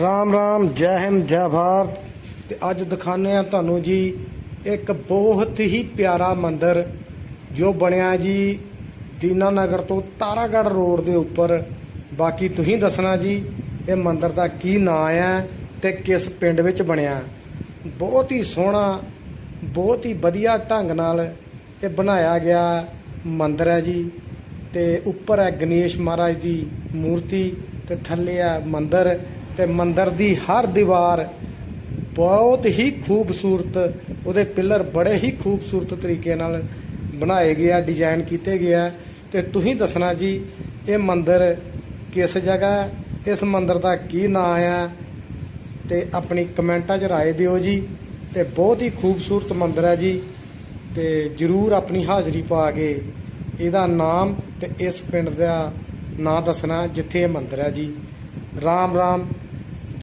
ਰਾਮ ਰਾਮ, ਜੈ ਹਿੰਦ, ਜੈ ਭਾਰਤ। ਤੇ ਅੱਜ ਦਿਖਾਣੇ ਆ ਤੁਹਾਨੂੰ ਜੀ ਇੱਕ ਬਹੁਤ ਹੀ ਪਿਆਰਾ ਮੰਦਿਰ, ਜੋ ਬਣਿਆ ਜੀ ਦੀਨਾ ਨਗਰ ਤੋਂ ਤਾਰਾਗੜ੍ਹ ਰੋਡ ਦੇ ਉੱਪਰ। ਬਾਕੀ ਤੁਸੀਂ ਦੱਸਣਾ ਜੀ, ਇਹ ਮੰਦਿਰ ਦਾ ਕੀ ਨਾਂ ਹੈ ਤੇ ਕਿਸ ਪਿੰਡ ਵਿੱਚ ਬਣਿਆ। ਬਹੁਤ ਹੀ ਸੋਹਣਾ, ਬਹੁਤ ਹੀ ਵਧੀਆ ਢੰਗ ਨਾਲ ਇਹ ਬਣਾਇਆ ਗਿਆ ਮੰਦਿਰ ਹੈ ਜੀ। ਤੇ ਉੱਪਰ ਹੈ ਗਣੇਸ਼ ਮਹਾਰਾਜ ਦੀ ਮੂਰਤੀ ਤੇ ਥੱਲੇ ਹੈ ਮੰਦਿਰ। ਤੇ ਮੰਦਰ ਦੀ ਹਰ ਦੀਵਾਰ ਬਹੁਤ ਹੀ ਖੂਬਸੂਰਤ, ਉਹਦੇ ਪਿੱਲਰ ਬੜੇ ਹੀ ਖੂਬਸੂਰਤ ਤਰੀਕੇ ਨਾਲ ਬਣਾਏ ਗਏ ਆ, ਡਿਜ਼ਾਈਨ ਕੀਤੇ ਗਏ ਆ। ਤੇ ਤੁਸੀਂ ਦੱਸਣਾ ਜੀ, ਇਹ ਮੰਦਰ ਕਿਸ ਜਗ੍ਹਾ ਇਸ ਮੰਦਰ ਦਾ ਕੀ ਨਾਮ ਆ? ਤੇ ਆਪਣੀ ਕਮੈਂਟਾਂ 'ਚ ਰਾਏ ਦਿਓ ਜੀ। ਤੇ ਬਹੁਤ ਹੀ ਖੂਬਸੂਰਤ ਮੰਦਰ ਹੈ ਜੀ। ਤੇ ਜਰੂਰ ਆਪਣੀ ਹਾਜ਼ਰੀ ਪਾ ਕੇ ਇਹਦਾ ਨਾਮ ਤੇ ਇਸ ਪਿੰਡ ਦਾ ਨਾਂ ਦੱਸਣਾ, ਜਿੱਥੇ ਇਹ ਮੰਦਰ ਹੈ ਜੀ। ਰਾਮ ਰਾਮ।